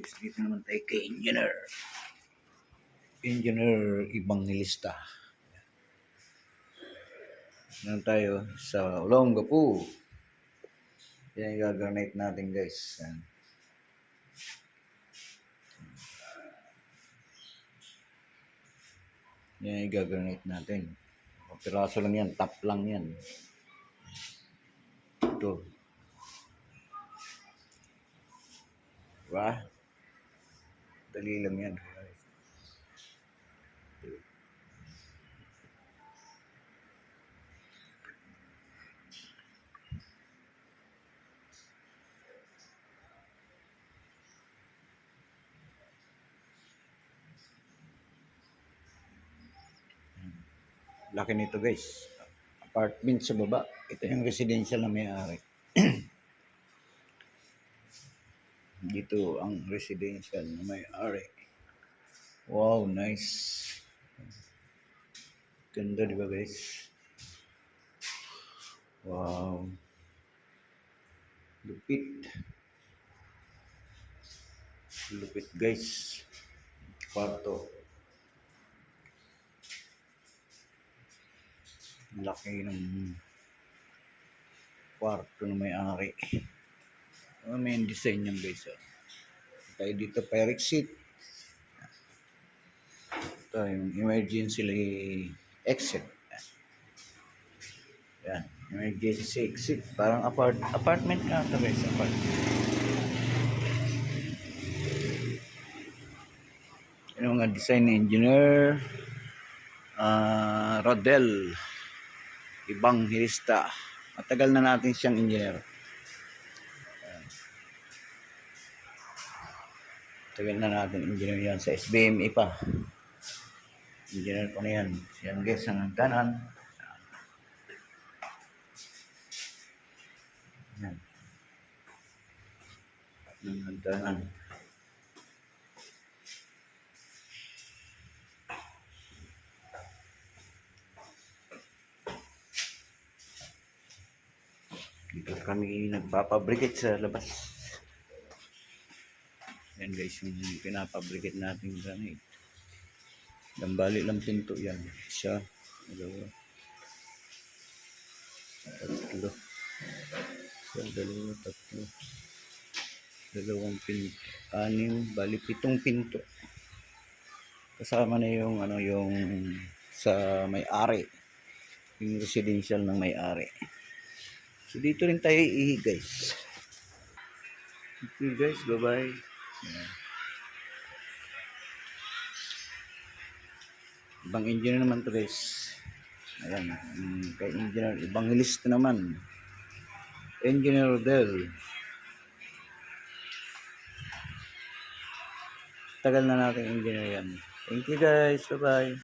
Yes, dito naman tayo kay Engineer. Engineer Evangelista. Nan tayo sa Olongapo. Yan yung gagranite natin guys. Yan. Yan yung gagranite natin. Piraso lang yan, top lang yan. Ito. Diba? Dali lang yan. Laki nito guys. Apartment sa baba. Ito yung residential na may-ari. Dito ang residential na may-ari. Wow, nice. Ganda di ba guys? Wow. Lupit. Lupit guys. Kwarto. Laki ng kwarto na may-ari. Ano may design niyan guys. Oh. Tayo dito seat. Ito yung emergency exit. Yan. Emergency exit. Parang apart apartment nga ito guys. Apartment. Yan ang mga design engineer. ah Rodel. Ibang Hirista. Matagal na natin siyang engineer. Tagal na natin engineer yan sa SBME pa. Engineer pa na yan. Yan guys, ang kanan. Yan. Ang kanan. Dito kami nagpapabricate sa labas. Yan guys, yung pinapabricate natin granite. Dambali lang pinto yan. Isa, dalawa, tatlo. Isa, dalawa, tatlo. Dalawang pinto. Anim, bali pitong pinto. Kasama na yung ano yung sa may-ari. Yung residential ng may-ari. So dito rin tayo ihi guys. Okay guys, bye-bye. Ibang engineer naman to guys. Ayan, mm, kay engineer, ibang list naman. Engineer Rodel. Tagal na natin engineer yan. Thank you guys, bye-bye.